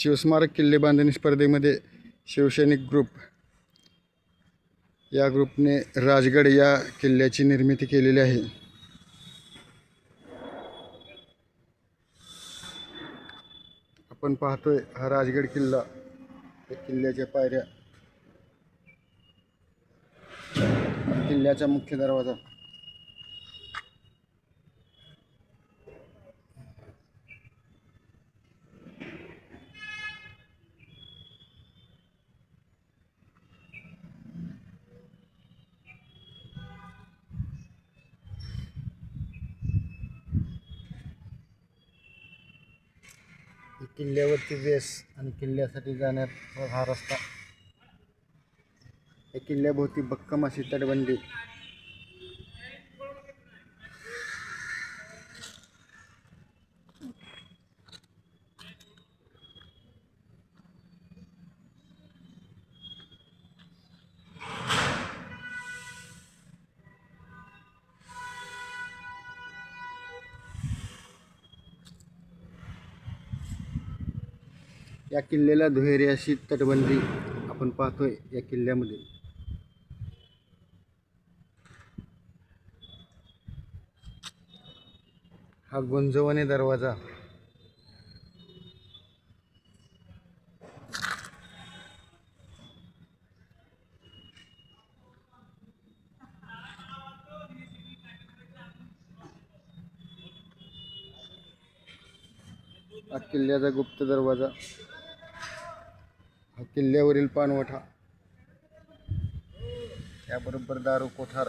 शिवस्मारक किल्ले बांधणी स्पर्धेमध्ये शिवसैनिक ग्रुप. या ग्रुपने राजगड या किल्ल्याची निर्मिती केलेली आहे. आपण पाहतोय हा राजगड किल्ला. या किल्ल्याच्या पायऱ्या. किल्ल्याचा मुख्य दरवाजा. ही किल्ल्यावरती वेस आणि किल्ल्यासाठी जाण्याचा हा रस्ता. या किल्ल्याभोवती भक्कम अशी तटबंदी. या किल्ल्याला दुहेरी अशी तटबंदी आपण पाहतोय या किल्ल्यामध्ये. हा गुंजवणे दरवाजा. हा किल्ल्याचा गुप्त दरवाजा. हा किल्ल्यावरील पाणवठा. त्याबरोबर दारू कोठार.